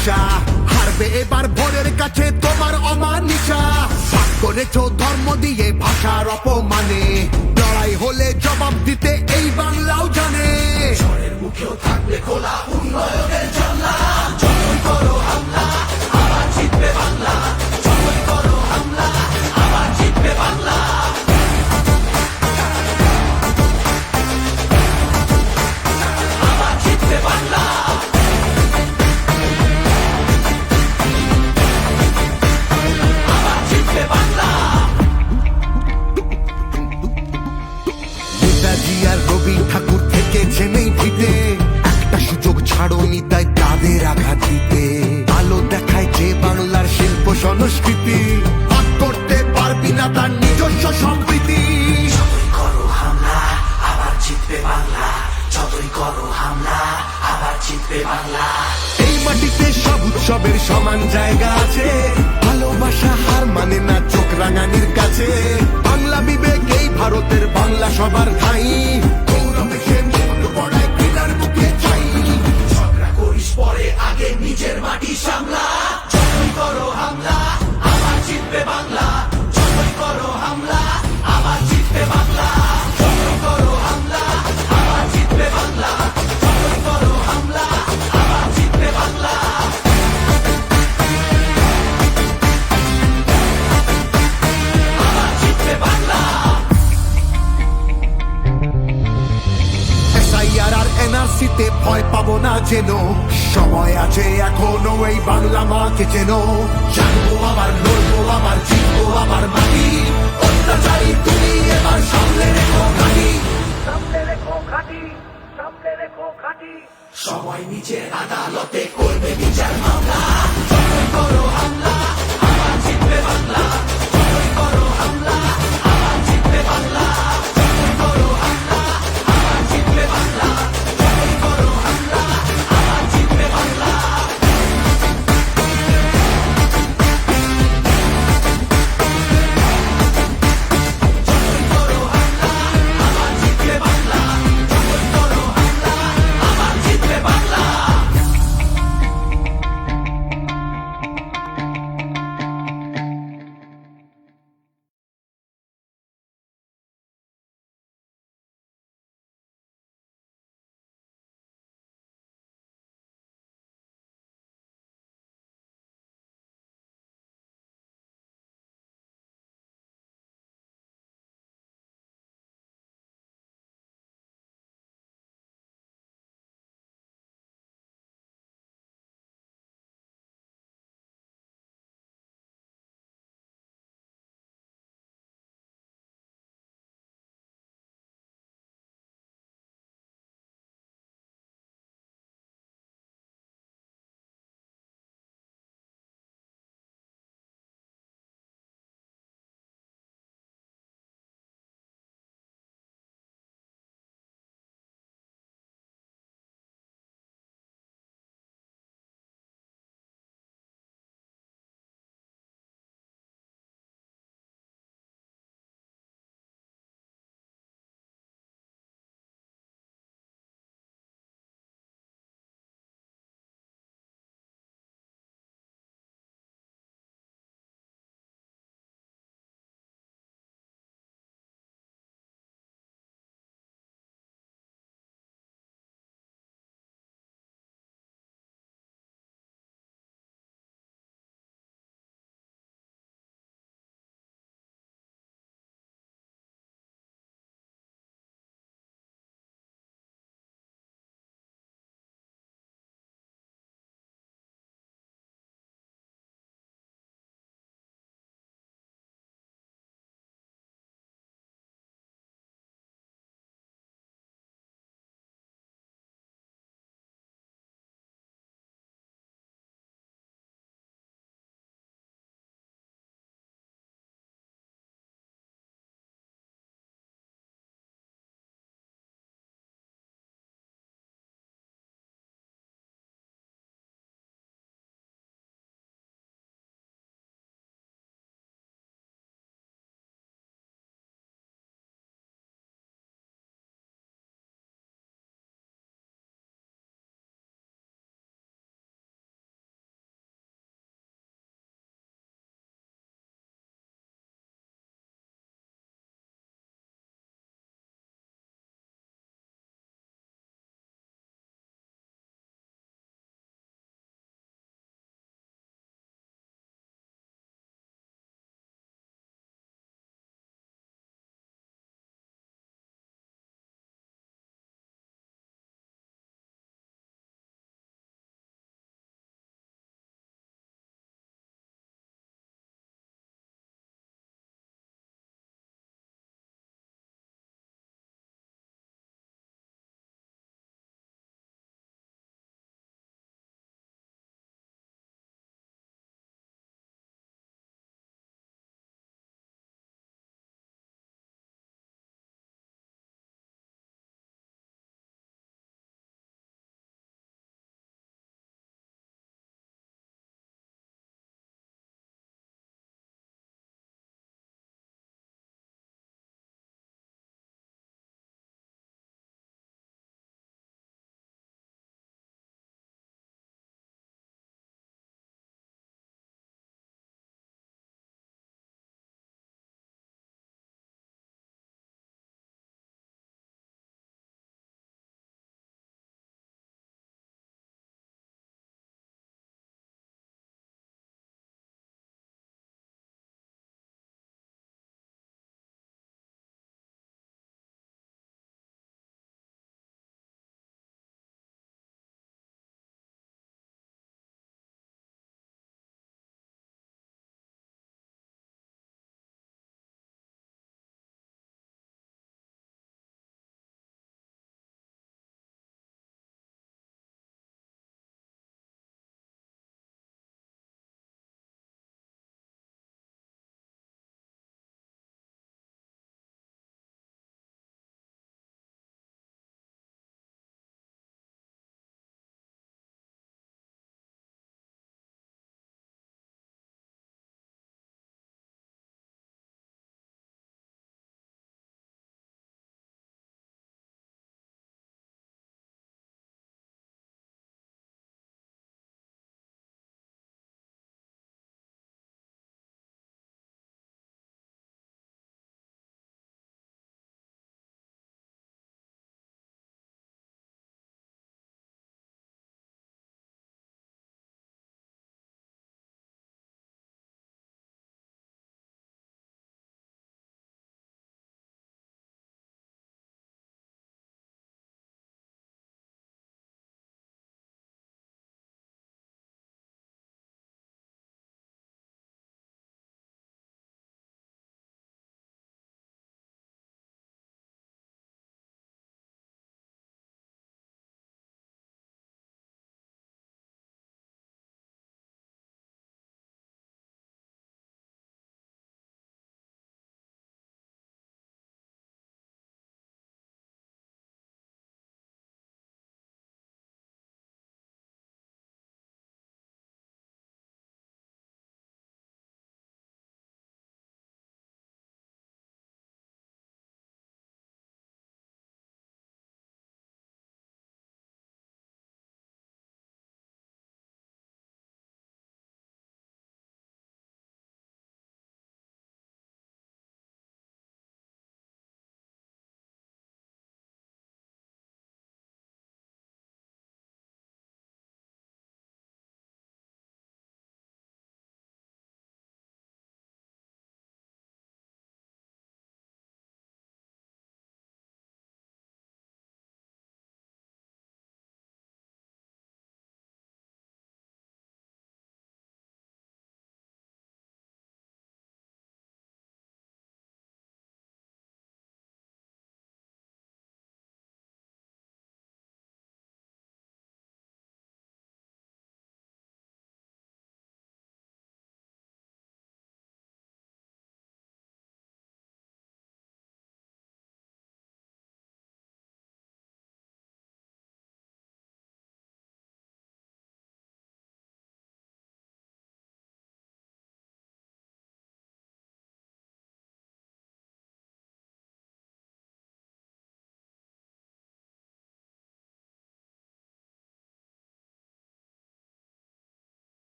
দিশা হারবে এবার ভোরের কাছে তোমার অমানিশা। ভাগ করেছ ধর্ম দিয়ে ভাষার অপমানে, লড়াই হলে জবাব দিতে এই বাংলাও জানে। মুখেও থাকবে খোলা উন্নয়নের সবার খাই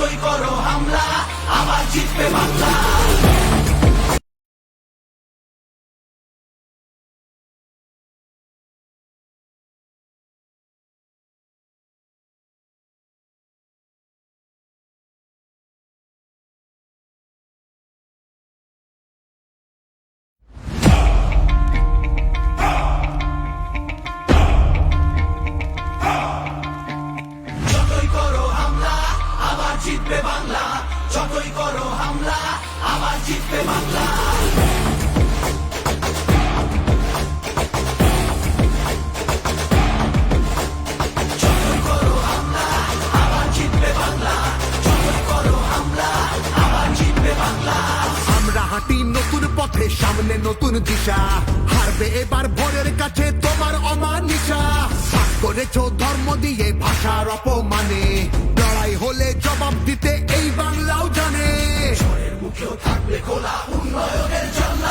কই করো হামলা আবার জিতবে বাংলা সামনে নতুন দিশা। হারবে এবার ভোরের কাছে তোমার অমানিশা। ভাগ করেছ ধর্ম দিয়ে ভাষার অপমানে। লড়াই হলে জবাব দিতে এই বাংলাও জানে। মুখেও থাকবে খোলা উন্নয়নের জন্য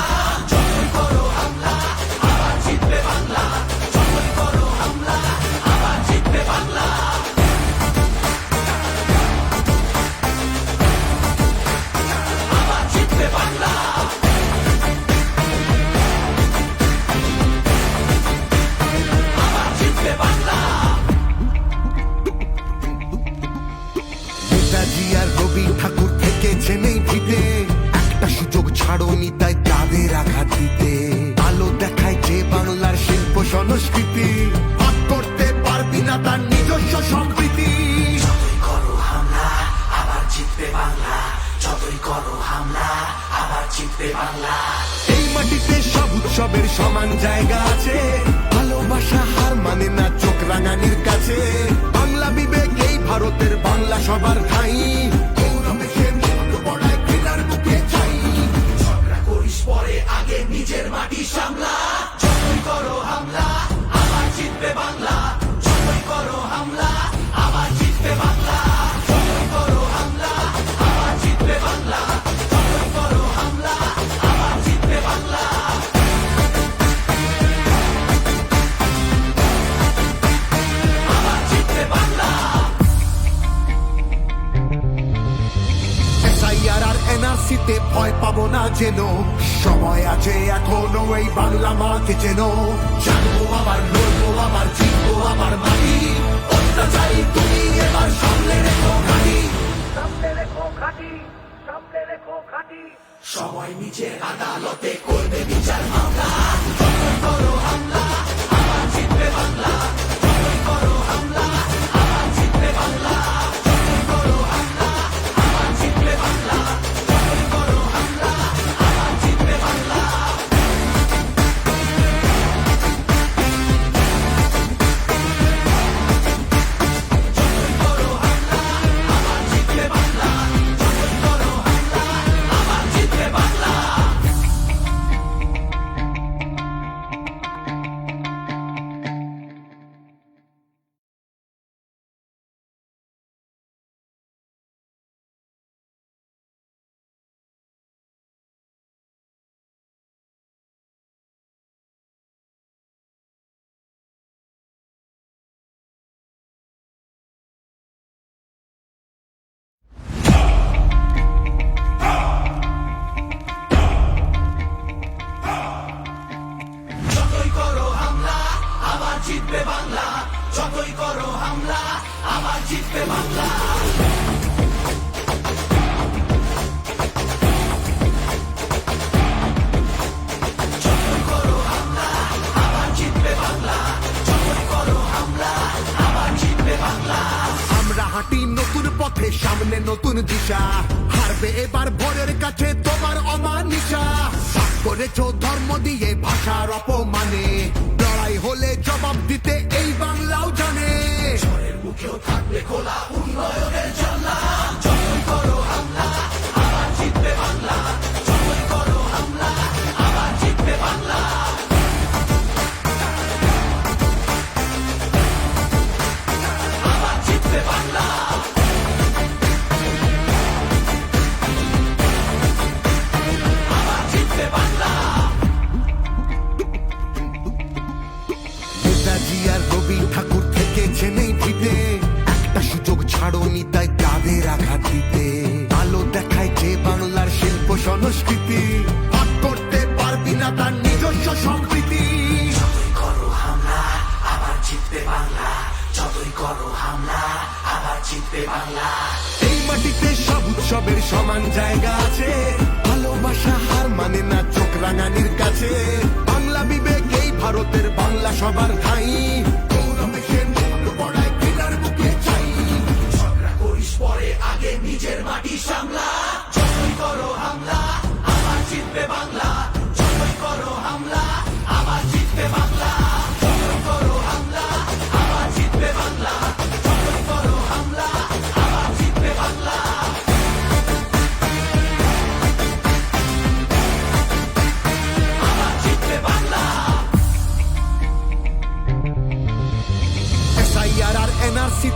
que llenó. Ya সব উৎসবের সমান জায়গা আছে। ভালোবাসা হার মানে না চোখ রাঙানির কাছে। বাংলা বিবেক এই ভারতের বাংলা সবার ঠাই। আগে নিজের মাটি সামলা। করো হামলা, আমার চিনবে বাংলা।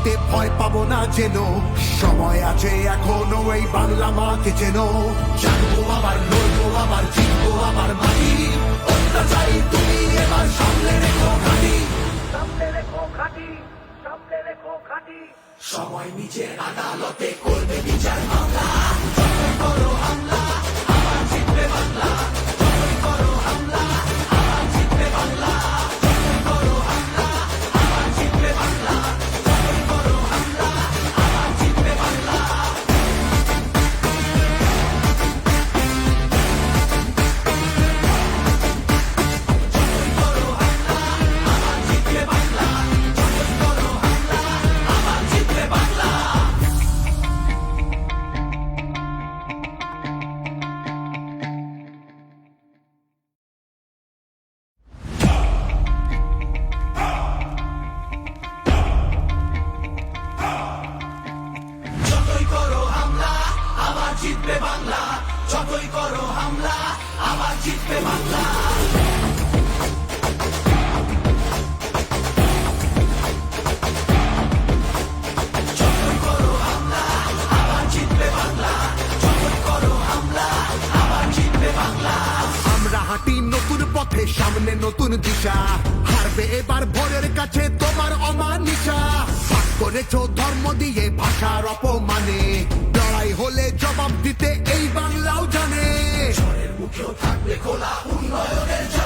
এনআরসি ভয় পাবো না যেন। সময় আছে এখনও, এই বাংলা মাকে যেন। জানব আবার লড়বো আবার, জিতবো আবার মাটি। অত্যাচারী, তুমি এবার সামনে রেখো খাটি। সময় নিজের আদালতে করবে বিচার মামলা। করো হামলা, আবার জিতবে বাংলা। মুখেও থাকবে খোলা উন্নয়নের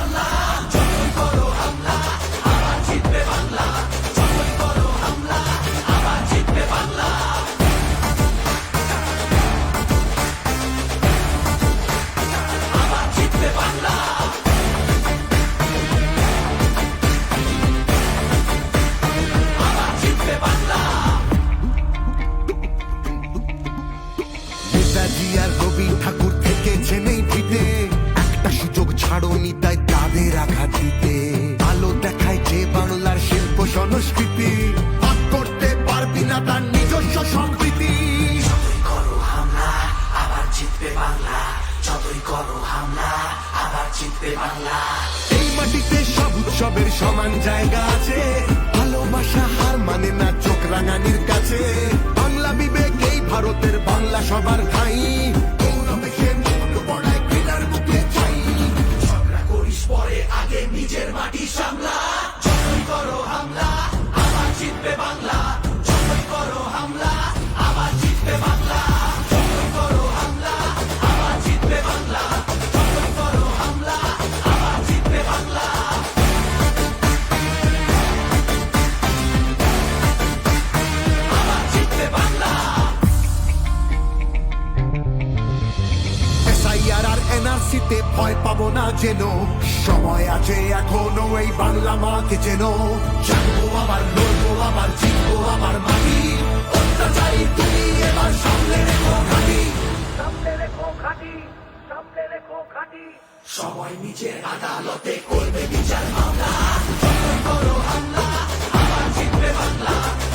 যতই করো হামলা বাংলা। এই মাটিতে সব উৎসবের সমান জায়গা আছে। ভালোবাসা হার মানে না চোখ রাঙানির কাছে। বাংলা বিবেক, এই ভারতের বাংলা সবার ঠাই। আগে নিজের মাটি সামলা। করো হামলা, আবার জিতবে বাংলা। আর ভয় পাবো না যেন। সময় আছে এখনও, এই বাংলা মাকে যেন। জানব আবার, লড়বো আবার, জিতবো আবার মাটি। অত্যাচারী তুমি এবার সামলে রেখো ঘাটি। সামনে রেখো খাটি সামনে রেখো খাটি নিজের আদালতে করবে বিচার মামলা। করো হামলা, আবার জিতবে বাংলা।